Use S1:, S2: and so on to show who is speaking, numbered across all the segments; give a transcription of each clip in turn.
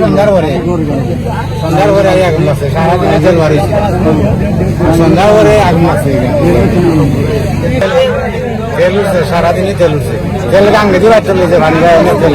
S1: সন্ধ্যার পরে আগুন লাগছে সারাদিনে তেল বাড়িছে সন্ধ্যার আগুন লাগছে তেল তেল উঠছে। তেল গাঙ্গে দিয়ে চলে গেছে গায়ে এনে উঠছে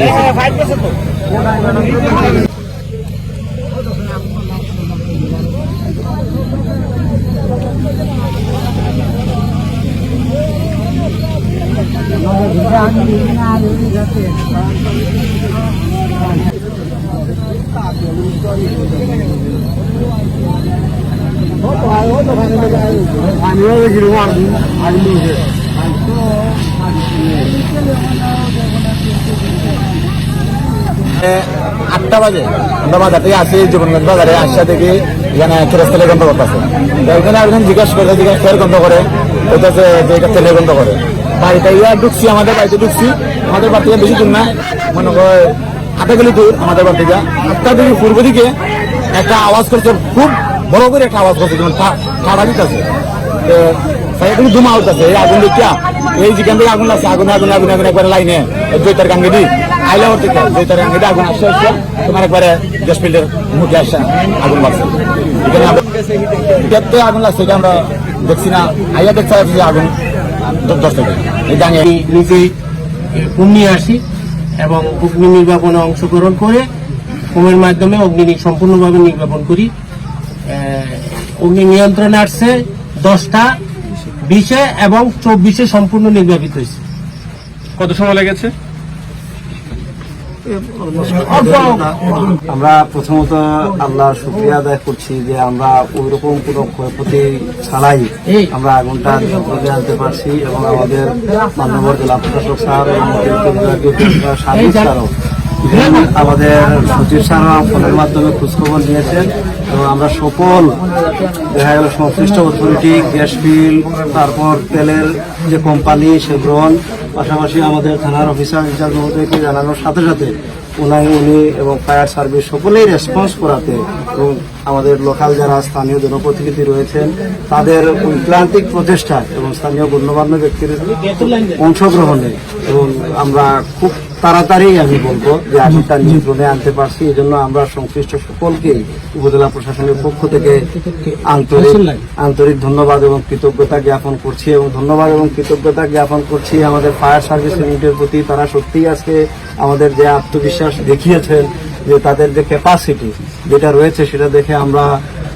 S1: আমিও আগুন আগুন উঠে আটটা বাজে। আমরা বাজার থেকে আসি জীবনগঞ্জ বাজারে আসা থেকে এখানে গন্ধ করতেছে। জিজ্ঞাসা করে গন্ধ করে। যে এটা গন্ধ করে। ইয়া ঢুকছি, আমাদের বাড়িতে ঢুকছি। আমাদের বাড়ি থেকে বেশি দূর না, মনে হাতে গেলে দূর আমাদের বাড়ি থেকে। আটটা দিকে পূর্ব দিকে একটা আওয়াজ করছে, খুব বড় করে একটা আওয়াজ করছে, যেমন সাইকেল ধুমা উঠতেছে এই আগুন দেখিয়া। এই যেখান থেকে আগুন লাগছে আগুন আগুন আগুন আগুন একবারে লাইনে জৈতার গাঙ্গে দি। আইলা ওর থেকে জৈতার গাঙ্গে দিয়ে আগুন আসছে আসছে। তোমার একবারে গ্যাস ফিল্ডের মুখে আসছে, আগুন লাগছে। এখানে আগুন লাগছে, এটা আমরা দেখছি না। আইয়া দেখতে পাচ্ছি আগুন দশ থেকে এই গাঙ্গে
S2: নিজেই নিয়ে আসি এবং অগ্নি নির্বাপনে অংশগ্রহণ করে ফোমের মাধ্যমে অগ্নি সম্পূর্ণভাবে নির্বাপন করি। অগ্নি নিয়ন্ত্রণে আসছে দশটা। বিশে এবং চব্বিশে সম্পূর্ণ নির্বাপিত হয়েছে।
S3: কত সময় লেগেছে?
S4: আমরা প্রথমত আল্লাহর শুক্রিয়া আদায় করছি যে আমরা ওই রকম কোনো ক্ষয়ক্ষতি ছাড়াই আমরা আগুনটা নিয়ন্ত্রণে আনতে পারছি এবং আমাদের মান্যবর জেলা প্রশাসক স্যার এবং আমাদের সচিব স্যারও ফোনের মাধ্যমে খোঁজখবর নিয়েছেন এবং আমরা সকল দেখা গেল সংশ্লিষ্ট অথরিটি, গ্যাস বিল তারপর তেলের যে কোম্পানি সেগ্রহণ পাশাপাশি আমাদের থানার অফিসার ইনচার্জ মহোদয়কে জানানোর সাথে সাথে উনাই উনি এবং ফায়ার সার্ভিস সকলেই রেসপন্স করাতে এবং আমাদের লোকাল যারা স্থানীয় জনপ্রতিনিধি রয়েছেন, তাদের ঐক্লান্তিক প্রচেষ্টা এবং স্থানীয় গণ্যমান্য ব্যক্তির অংশগ্রহণে এবং আমরা খুব তাড়াতাড়ি আমি বলব যে আগুনটা নিয়ন্ত্রণে আনতে পারছি এই জন্য আমরা সংশ্লিষ্ট সকলকে উপজেলা প্রশাসনের পক্ষ থেকে আন্তরিক আন্তরিক ধন্যবাদ এবং কৃতজ্ঞতা জ্ঞাপন করছি এবং ধন্যবাদ এবং কৃতজ্ঞতা জ্ঞাপন করছি আমাদের ফায়ার সার্ভিস ইউনিটের প্রতি। তারা সত্যিই আজকে আমাদের যে আত্মবিশ্বাস দেখিয়েছেন যে তাদের যে ক্যাপাসিটি যেটা রয়েছে সেটা দেখে আমরা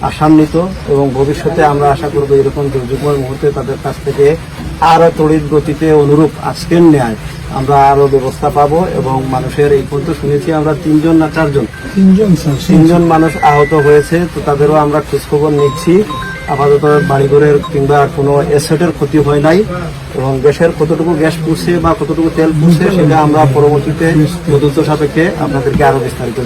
S4: আশান্বিত এবং ভবিষ্যতে আমরা আশা করব এরকম দুর্যোগময় মুহূর্তে তাদের কাছ থেকে আরও তড়িৎ গতিতে অনুরূপ আজকের ন্যায় আমরা আরও ব্যবস্থা পাবো এবং মানুষের এই পর্যন্ত শুনেছি আমরা তিনজন না চারজন? তিনজন তিনজন মানুষ আহত হয়েছে তো তাদেরও আমরা খোঁজখবর নিচ্ছি। আপাতত বাড়িঘরের কিংবা কোনো এসেটের ক্ষতি হয় নাই এবং গ্যাসের কতটুকু গ্যাস পুষছে বা কতটুকু তেল পুষছে সেটা আমরা পরবর্তীতে তদন্ত সাপেক্ষে আপনাদেরকে আরও বিস্তারিত জানাব।